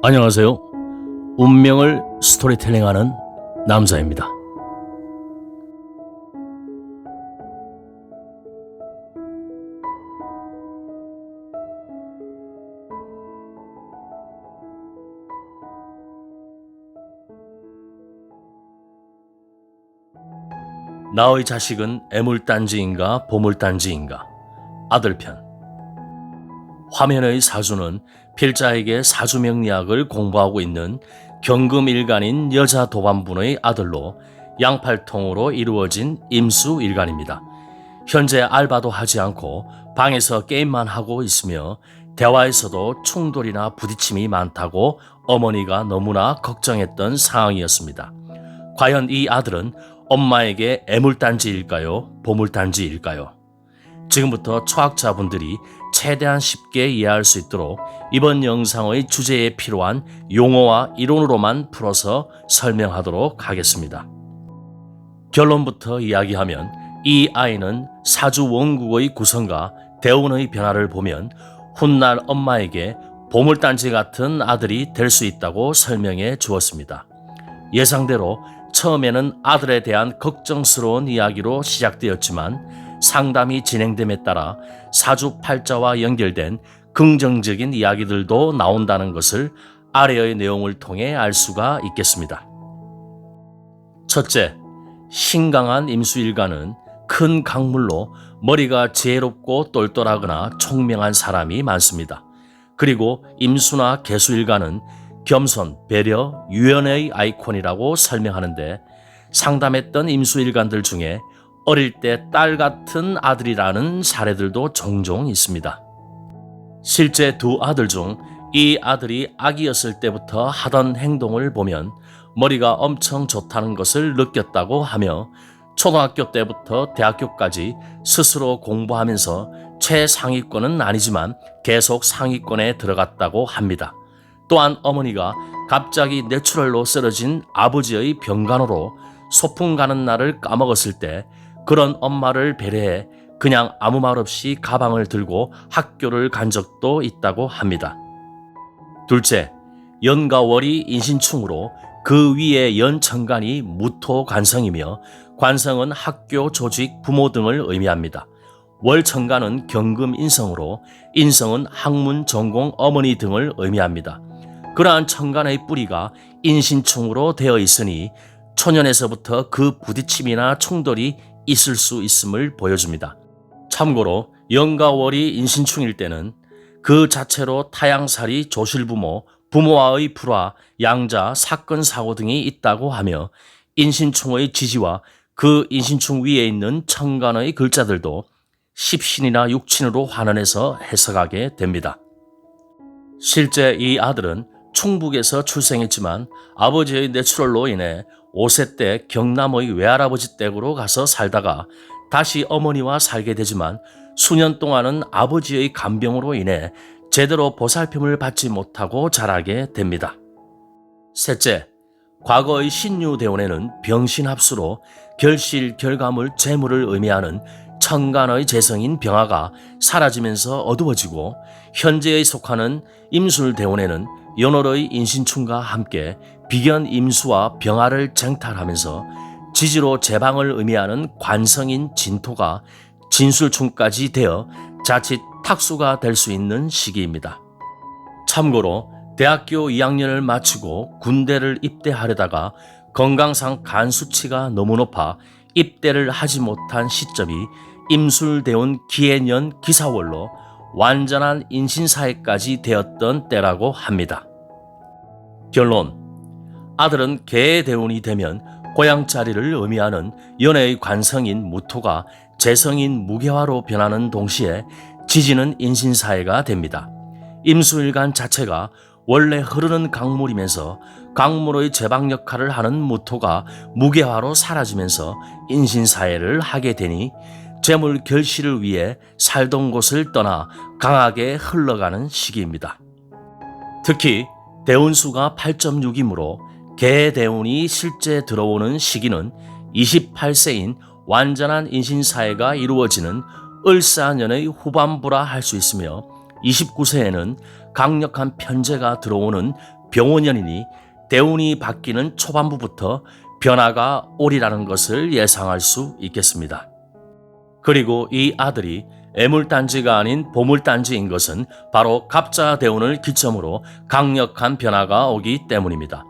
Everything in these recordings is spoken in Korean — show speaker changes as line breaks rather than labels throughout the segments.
안녕하세요. 운명을 스토리텔링하는 남자입니다. 나의 자식은 애물단지인가 보물단지인가 아들편 화면의 사주는 필자에게 사주명리학을 공부하고 있는 경금일간인 여자 도반분의 아들로 양팔통으로 이루어진 임수일간입니다. 현재 알바도 하지 않고 방에서 게임만 하고 있으며 대화에서도 충돌이나 부딪힘이 많다고 어머니가 너무나 걱정했던 상황이었습니다. 과연 이 아들은 엄마에게 애물단지일까요? 보물단지일까요? 지금부터 초학자분들이 최대한 쉽게 이해할 수 있도록 이번 영상의 주제에 필요한 용어와 이론으로만 풀어서 설명하도록 하겠습니다. 결론부터 이야기하면 이 아이는 사주 원국의 구성과 대운의 변화를 보면 훗날 엄마에게 보물단지 같은 아들이 될 수 있다고 설명해 주었습니다. 예상대로 처음에는 아들에 대한 걱정스러운 이야기로 시작되었지만 상담이 진행됨에 따라 사주팔자와 연결된 긍정적인 이야기들도 나온다는 것을 아래의 내용을 통해 알 수가 있겠습니다. 첫째, 신강한 임수일가는 큰 강물로 머리가 지혜롭고 똘똘하거나 총명한 사람이 많습니다. 그리고 임수나 개수일가는 겸손, 배려, 유연의 아이콘이라고 설명하는데 상담했던 임수일간들 중에 어릴 때 딸 같은 아들이라는 사례들도 종종 있습니다. 실제 두 아들 중 이 아들이 아기였을 때부터 하던 행동을 보면 머리가 엄청 좋다는 것을 느꼈다고 하며 초등학교 때부터 대학교까지 스스로 공부하면서 최상위권은 아니지만 계속 상위권에 들어갔다고 합니다. 또한 어머니가 갑자기 뇌출혈로 쓰러진 아버지의 병간호로 소풍 가는 날을 까먹었을 때 그런 엄마를 배려해 그냥 아무 말 없이 가방을 들고 학교를 간 적도 있다고 합니다. 둘째, 연과 월이 인신충으로 그 위에 연천간이 무토 관성이며 관성은 학교, 조직, 부모 등을 의미합니다. 월천간은 경금 인성으로 인성은 학문, 전공, 어머니 등을 의미합니다. 그러한 천간의 뿌리가 인신충으로 되어 있으니 초년에서부터 그 부딪힘이나 충돌이 있을 수 있음을 보여줍니다. 참고로 영과 월이 인신충일 때는 그 자체로 타양살이 조실부모, 부모와의 불화, 양자, 사건, 사고 등이 있다고 하며 인신충의 지지와 그 인신충 위에 있는 천간의 글자들도 십신이나 육친으로 환원해서 해석하게 됩니다. 실제 이 아들은 충북에서 출생했지만 아버지의 뇌출혈로 인해 5세 때 경남의 외할아버지 댁으로 가서 살다가 다시 어머니와 살게 되지만 수년 동안은 아버지의 간병으로 인해 제대로 보살핌을 받지 못하고 자라게 됩니다. 셋째, 과거의 신유대원에는 병신합수로 결실, 결과물, 재물을 의미하는 천간의 재성인 병화가 사라지면서 어두워지고 현재에 속하는 임술대원에는 연월의 인신충과 함께 비견 임수와 병화를 쟁탈하면서 지지로 제방을 의미하는 관성인 진토가 진술충까지 되어 자칫 탁수가 될 수 있는 시기입니다. 참고로 대학교 2학년을 마치고 군대를 입대하려다가 건강상 간 수치가 너무 높아 입대를 하지 못한 시점이 임술대원 기해년 기사월로 완전한 인신사회까지 되었던 때라고 합니다. 결론 아들은 개의 대운이 되면 고향 자리를 의미하는 연애의 관성인 무토가 재성인 무게화로 변하는 동시에 지지는 인신사회가 됩니다. 임수일간 자체가 원래 흐르는 강물이면서 강물의 제방 역할을 하는 무토가 무게화로 사라지면서 인신사회를 하게 되니 재물 결실을 위해 살던 곳을 떠나 강하게 흘러가는 시기입니다. 특히 대운수가 8.6이므로 개대운이 실제 들어오는 시기는 28세인 완전한 인신사회가 이루어지는 을사년의 후반부라 할 수 있으며 29세에는 강력한 편제가 들어오는 병원연이니 대운이 바뀌는 초반부부터 변화가 오리라는 것을 예상할 수 있겠습니다. 그리고 이 아들이 애물단지가 아닌 보물단지인 것은 바로 갑자 대운을 기점으로 강력한 변화가 오기 때문입니다.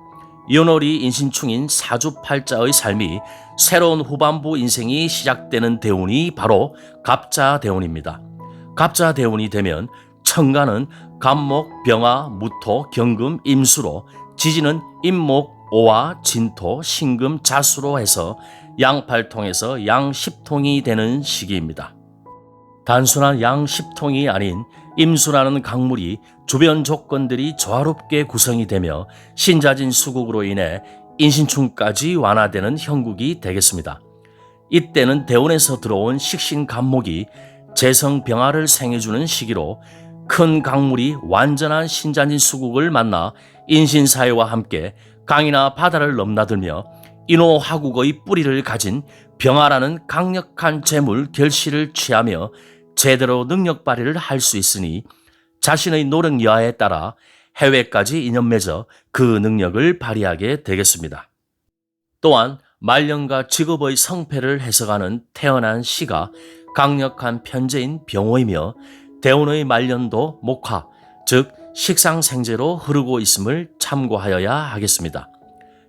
연월이 인신충인 사주팔자의 삶이 새로운 후반부 인생이 시작되는 대운이 바로 갑자 대운입니다. 갑자 대운이 되면 천간은 간목, 병화, 무토, 경금, 임수로 지지는 임목, 오화, 진토, 신금, 자수로 해서 양팔통에서 양십통이 되는 시기입니다. 단순한 양십통이 아닌 임수라는 강물이 주변 조건들이 조화롭게 구성이 되며 신자진 수국으로 인해 인신충까지 완화되는 형국이 되겠습니다. 이때는 대원에서 들어온 식신 간목이 재성 병화를 생해주는 시기로 큰 강물이 완전한 신자진 수국을 만나 인신사회와 함께 강이나 바다를 넘나들며 인호하국의 뿌리를 가진 병화라는 강력한 재물 결실을 취하며 제대로 능력 발휘를 할 수 있으니 자신의 노력 여하에 따라 해외까지 인연 맺어 그 능력을 발휘하게 되겠습니다. 또한 말년과 직업의 성패를 해석하는 태어난 시가 강력한 편제인 병호이며 대운의 말년도 목화, 즉 식상생제로 흐르고 있음을 참고하여야 하겠습니다.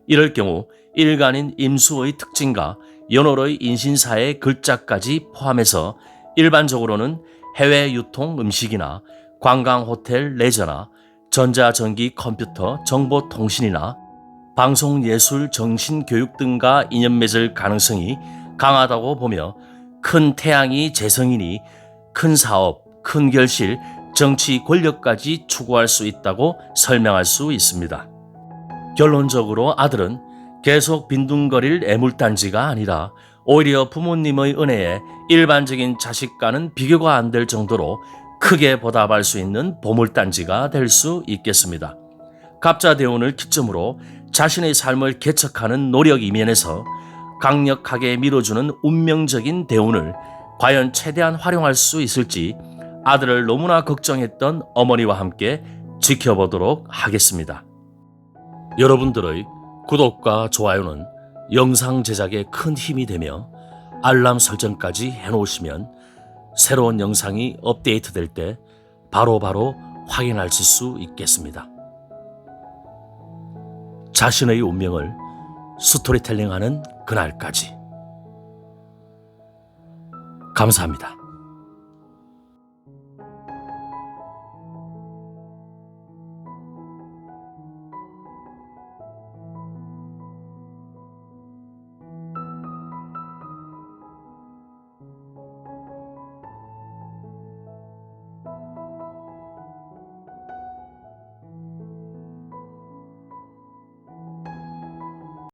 이럴 경우 일간인 임수의 특징과 연월의 인신사의 글자까지 포함해서 일반적으로는 해외 유통 음식이나 관광 호텔 레저나 전자전기 컴퓨터 정보통신이나 방송 예술 정신 교육 등과 인연 맺을 가능성이 강하다고 보며 큰 태양이 재성이니 큰 사업, 큰 결실, 정치 권력까지 추구할 수 있다고 설명할 수 있습니다. 결론적으로 아들은 계속 빈둥거릴 애물단지가 아니라 오히려 부모님의 은혜에 일반적인 자식과는 비교가 안 될 정도로 크게 보답할 수 있는 보물단지가 될 수 있겠습니다. 갑자 대운을 기점으로 자신의 삶을 개척하는 노력 이면에서 강력하게 밀어주는 운명적인 대운을 과연 최대한 활용할 수 있을지 아들을 너무나 걱정했던 어머니와 함께 지켜보도록 하겠습니다. 여러분들의 구독과 좋아요는 영상 제작에 큰 힘이 되며 알람 설정까지 해놓으시면 새로운 영상이 업데이트 될 때 바로바로 확인하실 수 있겠습니다. 자신의 운명을 스토리텔링 하는 그날까지 감사합니다.